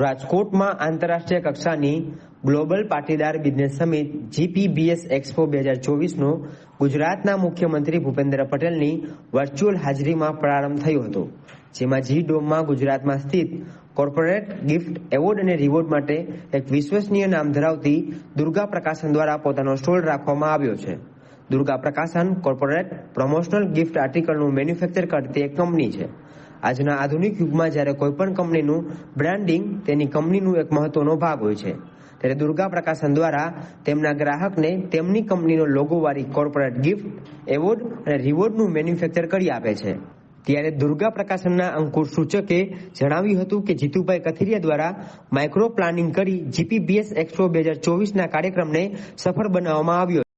રાજકોટમાં આંતરરાષ્ટ્રીય કક્ષાની global Patidar business summit GPBS expo બે હજાર ચોવીસનો ગુજરાતના મુખ્યમંત્રી ભૂપેન્દ્ર પટેલની વર્ચ્યુઅલ હાજરીમાં પ્રારંભ થયો હતો, જેમાં જી ડોમમાં ગુજરાતમાં સ્થિત કોર્પોરેટ ગિફ્ટ એવોર્ડ અને રિવોર્ડ માટે એક વિશ્વસનીય નામ ધરાવતી દુર્ગા પ્રકાશન દ્વારા પોતાનો સ્ટોલ રાખવામાં આવ્યો છે. Durga Prakashan corporate promotional gift આર્ટિકલનું manufacture કરતી એક કંપની છે. આજના આધુનિક યુગમાં જ્યારે કોઈપણ કંપનીનું બ્રાન્ડિંગ તેની કંપનીનું એક મહત્વનો ભાગ હોય છે. ત્યારે દુર્ગા પ્રકાશન દ્વારા તેમના ગ્રાહકને તેમની કંપનીનો લોગોવાળી કોર્પોરેટ ગિફ્ટ એવોર્ડ અને રિવોર્ડનું મેન્યુફેક્ચર કરી આપે છે. ત્યારે દુર્ગા પ્રકાશનના અંકુર સૂચકે જણાવ્યું હતું કે જીતુભાઈ કથિરિયા દ્વારા માઇક્રો પ્લાનિંગ કરી જીપીબીએસ એક્સપો બે હજાર ચોવીસના કાર્યક્રમને સફળ બનાવવામાં આવ્યો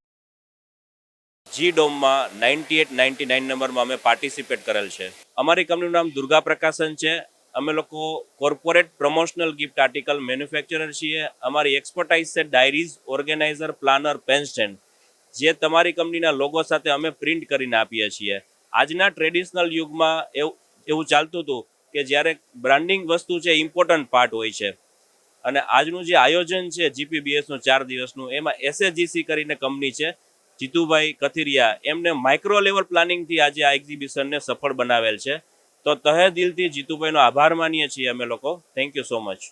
જી ડોમમાં નાઇન્ટી એટ નાઇન્ટી નાઇન નંબરમાં અમે પાર્ટિસિપેટ કરેલ છે. અમારી કંપનીનું નામ દુર્ગા પ્રકાશન છે. અમે લોકો corporate promotional gift article manufacturer છીએ. અમારી એક્સપર્ટાઇઝ છે ડાયરીઝ ઓર્ગેનાઇઝર પ્લાનર પેન જે તમારી કંપનીના લોગો સાથે અમે પ્રિન્ટ કરીને આપીએ છીએ. આજના ટ્રેડિશનલ યુગમાં એવું એવું ચાલતું હતું કે જ્યારે બ્રાન્ડિંગ વસ્તુ છે ઇમ્પોર્ટન્ટ પાર્ટ હોય છે. અને આજનું જે આયોજન છે જીપીબીએસનું ચાર દિવસનું, એમાં એસએજીસી કરીને કંપની છે. જીતુભાઈ કથિરિયા, એમને માઇક્રો લેવલ પ્લાનિંગથી આજે આ એક્ઝિબિશનને સફળ બનાવેલ છે. તો તહે દિલથી જીતુભાઈનો આભાર માનીએ છીએ અમે લોકો. Thank you so much